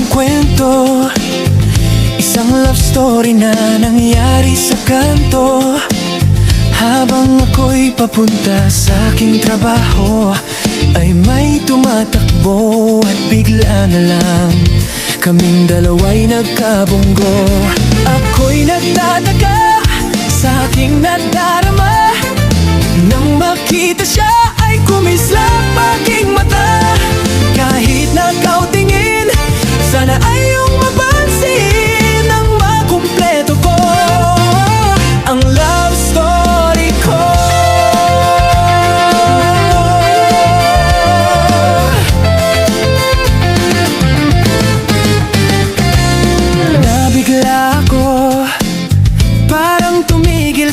isang kwento. Isang love story na nangyari sa kanto. Habang ako'y papunta sa aking trabaho Ay may tumatakbo at bigla na lang Kaming dalawa'y nagkabunggo Ako'y nag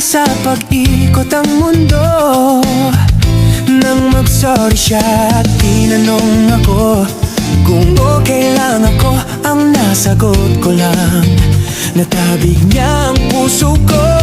sa pag-ikot ang mundo. Nang mag-sorry siya at tinanong ako Kung okay lang ako ang nasagot ko lang. Natabig niya ang puso ko